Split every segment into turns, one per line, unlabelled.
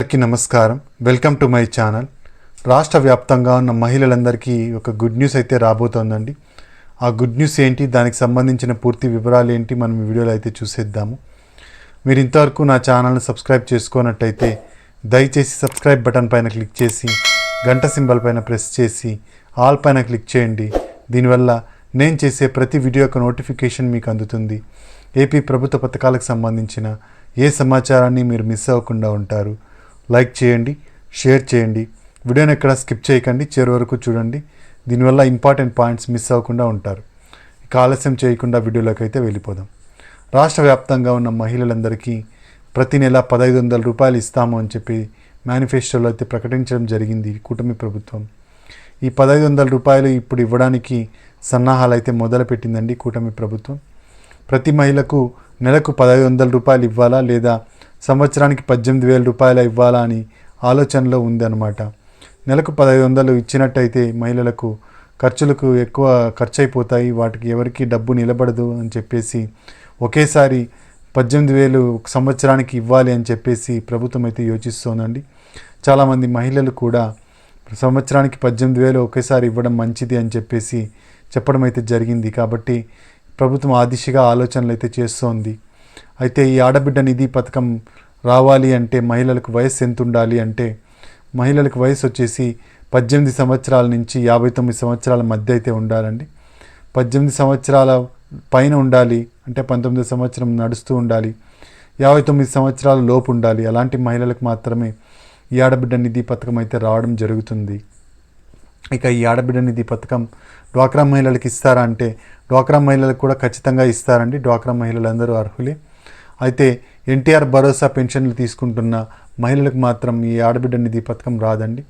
అందరికీ నమస్కారం. Welcome to my channel. రాష్ట్ర వ్యాప్తంగా ఉన్న మహిళలందరికీ ఒక గుడ్ న్యూస్ అయితే రాబోతోందండి. ఆ గుడ్ న్యూస్ ఏంటి దానికి సంబంధించిన పూర్తి వివరాలు ఏంటి మనం ఈ వీడియోలో అయితే చూసేద్దాము. మీరు ఇంతవరకు నా ఛానల్ని సబ్స్క్రైబ్ చేసుకున్నట్టయితే దయచేసి సబ్స్క్రైబ్ బటన్ పైన క్లిక్ చేసి గంట సింబల్ పైన ప్రెస్ చేసి ఆల్ పైన క్లిక్ చేయండి. దీనివల్ల నేను చేసే ప్రతి వీడియో యొక్క నోటిఫికేషన్ మీకు అందుతుంది. ఏపీ ప్రభుత్వ పథకాలకు సంబంధించిన ఏ సమాచారాన్ని మీరు మిస్ అవ్వకుండా ఉంటారు లైక్ చేయండి షేర్ చేయండి. వీడియోని ఎక్కడ స్కిప్ చేయకండి చివరి వరకు చూడండి. దీనివల్ల ఇంపార్టెంట్ పాయింట్స్ మిస్ అవ్వకుండా ఉంటారు. ఇక ఆలస్యం చేయకుండా వీడియోలోకి అయితే వెళ్ళిపోదాం. రాష్ట్ర వ్యాప్తంగా ఉన్న మహిళలందరికీ ప్రతి నెల పదహైదు వందల రూపాయలు ఇస్తాము అని చెప్పి మేనిఫెస్టోలో అయితే ప్రకటించడం జరిగింది కూటమి ప్రభుత్వం. ఈ పదహైదు వందల రూపాయలు ఇప్పుడు ఇవ్వడానికి సన్నాహాలు అయితే మొదలుపెట్టిందండి కూటమి ప్రభుత్వం. ప్రతి మహిళకు నెలకు పదహైదు వందల రూపాయలు ఇవ్వాలా లేదా సంవత్సరానికి పద్దెనిమిది వేల రూపాయలు ఇవ్వాలా అని ఆలోచనలో ఉందన్నమాట. నెలకు పదహైదు వందలు ఇచ్చినట్టయితే మహిళలకు ఖర్చులకు ఎక్కువ ఖర్చు అయిపోతాయి వాటికి ఎవరికి డబ్బు నిలబడదు అని చెప్పేసి ఒకేసారి పద్దెనిమిది వేలు సంవత్సరానికి ఇవ్వాలి అని చెప్పేసి ప్రభుత్వం అయితే యోచిస్తోందండి. చాలామంది మహిళలు కూడా సంవత్సరానికి పద్దెనిమిది వేలు ఒకేసారి ఇవ్వడం మంచిది అని చెప్పేసి చెప్పడం అయితే జరిగింది. కాబట్టి ప్రభుత్వం ఆ దిశగా ఆలోచనలు అయితే చేస్తోంది. అయితే ఈ ఆడబిడ్డ నిధి పథకం రావాలి అంటే మహిళలకు వయసు ఎంత ఉండాలి అంటే మహిళలకు వయసు వచ్చేసి పద్దెనిమిది సంవత్సరాల నుంచి యాభై తొమ్మిది సంవత్సరాల మధ్య అయితే ఉండాలండి. పద్దెనిమిది సంవత్సరాల పైన ఉండాలి అంటే పంతొమ్మిది సంవత్సరం నడుస్తూ ఉండాలి. యాభై తొమ్మిది సంవత్సరాల లోపు ఉండాలి. అలాంటి మహిళలకు మాత్రమే ఈ ఆడబిడ్డ నిధి పథకం అయితే రావడం జరుగుతుంది. ఇక ఈ ఆడబిడ్డ నిధి పథకం డ్వాక్రా మహిళలకు ఇస్తారా అంటే డ్వాక్రా మహిళలకు కూడా ఖచ్చితంగా ఇస్తారండి. డ్వాక్రా మహిళలందరూ అర్హులే. అయితే ఎన్టీఆర్ భరోసా పెన్షన్లు తీసుకుంటున్న మహిళలకు మాత్రం ఈ ఆడబిడ్డ నిధి పథకం రాదండి.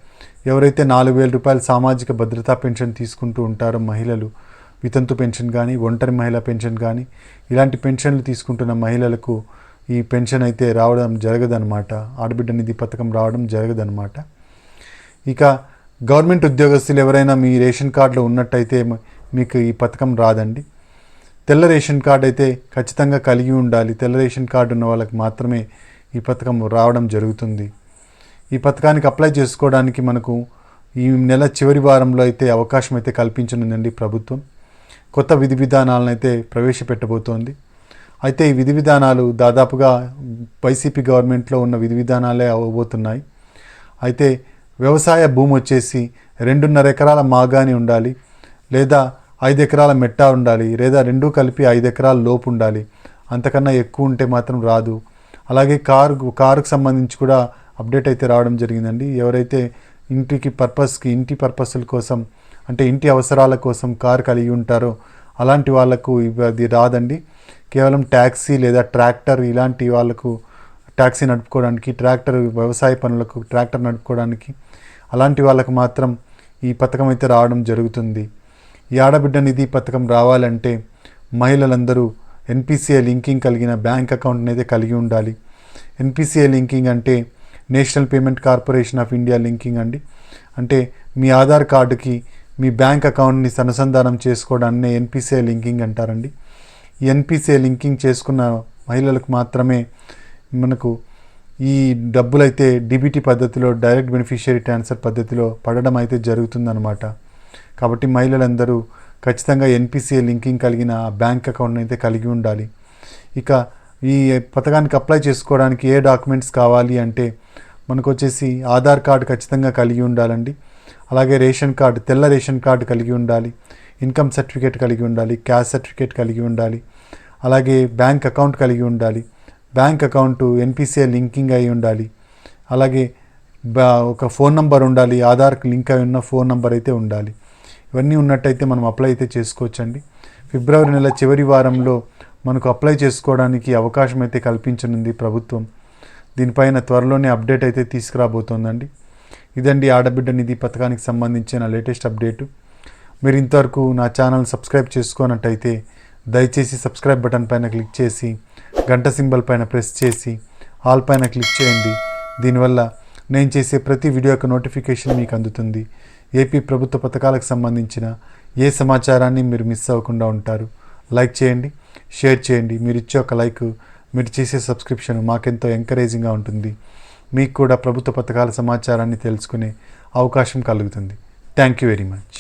ఎవరైతే నాలుగు వేల రూపాయల సామాజిక భద్రతా పెన్షన్ తీసుకుంటూ ఉంటారో మహిళలు వితంతు పెన్షన్ కానీ ఒంటరి మహిళా పెన్షన్ కానీ ఇలాంటి పెన్షన్లు తీసుకుంటున్న మహిళలకు ఈ పెన్షన్ అయితే రావడం జరగదనమాట ఆడబిడ్డ నిధి పథకం రావడం జరగదనమాట ఇక గవర్నమెంట్ ఉద్యోగస్తులు ఎవరైనా మీ రేషన్ కార్డులో ఉన్నట్టయితే మీకు ఈ పథకం రాదండి. తెల్ల రేషన్ కార్డు అయితే ఖచ్చితంగా కలిగి ఉండాలి. తెల్ల రేషన్ కార్డు ఉన్న వాళ్ళకి మాత్రమే ఈ పథకం రావడం జరుగుతుంది. ఈ పథకానికి అప్లై చేసుకోవడానికి మనకు ఈ నెల చివరి వారంలో అయితే అవకాశం అయితే కల్పించనుందండి ప్రభుత్వం. కొత్త విధి విధానాలను అయితే ప్రవేశపెట్టబోతోంది. అయితే ఈ విధి విధానాలు దాదాపుగా వైసీపీ గవర్నమెంట్లో ఉన్న విధి విధానాలే అవ్వబోతున్నాయి అయితే వ్యవసాయ భూమి వచ్చేసి రెండున్నర ఎకరాల మాగాని ఉండాలి. లేదా ఐదు ఎకరాల మెట్టా ఉండాలి లేదా రెండూ కలిపి ఐదు ఎకరాల లోపు ఉండాలి. అంతకన్నా ఎక్కువ ఉంటే మాత్రం రాదు. అలాగే కారు కారుకు సంబంధించి కూడా అప్డేట్ అయితే రావడం జరిగిందండి. ఎవరైతే ఇంటికి పర్పస్కి ఇంటి పర్పస్ల కోసం అంటే ఇంటి అవసరాల కోసం కారు కలిగి ఉంటారో అలాంటి వాళ్ళకు అది రాదండి. కేవలం ట్యాక్సీ లేదా ట్రాక్టర్ ఇలాంటి వాళ్ళకు ట్యాక్సీ నడుపుకోవడానికి ట్రాక్టర్ వ్యవసాయ పనులకు ట్రాక్టర్ నడుపుకోవడానికి అలాంటి వాళ్ళకు మాత్రం ఈ పథకం అయితే రావడం జరుగుతుంది. ఈ ఆడబిడ్డ నిధి పథకం రావాలంటే మహిళలందరూ ఎన్పిసిఐ లింకింగ్ కలిగిన బ్యాంక్ అకౌంట్ని అయితే కలిగి ఉండాలి. ఎన్పిసిఐ లింకింగ్ అంటే National Payment Corporation of India linking అండి. అంటే మీ ఆధార్ కార్డుకి మీ బ్యాంక్ అకౌంట్ని అనుసంధానం చేసుకోవడాన్ని ఎన్పిసిఐ లింకింగ్ అంటారండి. ఈ ఎన్పిసిఐ లింకింగ్ చేసుకున్న మహిళలకు మాత్రమే మనకు ఈ డబ్బులైతే డిబిటీ పద్ధతిలో డైరెక్ట్ బెనిఫిషియరీ ట్రాన్స్ఫర్ పద్ధతిలో పడడం అయితే జరుగుతుందన్నమాట. కాబట్టి మహిళలందరూ ఖచ్చితంగా ఎన్పిసిఐ లింకింగ్ కలిగిన బ్యాంక్ అకౌంట్ని అయితే కలిగి ఉండాలి. ఇక ఈ పథకానికి అప్లై చేసుకోవడానికి ఏ డాక్యుమెంట్స్ కావాలి అంటే మనకు వచ్చేసి ఆధార్ కార్డు ఖచ్చితంగా కలిగి ఉండాలండి. అలాగే రేషన్ కార్డు తెల్ల రేషన్ కార్డు కలిగి ఉండాలి. ఇన్కమ్ సర్టిఫికేట్ కలిగి ఉండాలి. క్యాష్ సర్టిఫికేట్ కలిగి ఉండాలి. అలాగే బ్యాంక్ అకౌంట్ కలిగి ఉండాలి. బ్యాంక్ అకౌంట్ ఎన్పిసిఐ లింకింగ్ అయి ఉండాలి. అలాగే ఒక ఫోన్ నంబర్ ఉండాలి. ఆధార్కి లింక్ అయి ఉన్న ఫోన్ నంబర్ అయితే ఉండాలి. ఇవన్నీ ఉన్నట్టయితే మనం అప్లై అయితే చేసుకోవచ్చండి. ఫిబ్రవరి నెల చివరి వారంలో మనకు అప్లై చేసుకోవడానికి అవకాశం అయితే కల్పించనుంది ప్రభుత్వం. దీనిపైన త్వరలోనే అప్డేట్ అయితే తీసుకురాబోతోందండి. ఇదండి ఆడబిడ్డ నిధి పథకానికి సంబంధించిన లేటెస్ట్ అప్డేటు. మీరు ఇంతవరకు నా ఛానల్ సబ్స్క్రైబ్ చేసుకున్నట్టయితే దయచేసి సబ్స్క్రైబ్ బటన్ పైన క్లిక్ చేసి గంట సింబల్ పైన ప్రెస్ చేసి ఆల్ పైన క్లిక్ చేయండి. దీనివల్ల నేను చేసే ప్రతి వీడియో యొక్క నోటిఫికేషన్ మీకు అందుతుంది. ఏపీ ప్రభుత్వ పథకాలకు సంబంధించిన ఏ సమాచారాన్ని మీరు మిస్ అవ్వకుండా ఉంటారు లైక్ చేయండి షేర్ చేయండి. మీరు ఇచ్చే ఒక లైక్ మీరు చేసే సబ్స్క్రిప్షన్ మాకెంతో ఎంకరేజింగ్గా ఉంటుంది. మీకు కూడా ప్రభుత్వ పథకాల సమాచారాన్ని తెలుసుకునే అవకాశం కలుగుతుంది. Thank you very much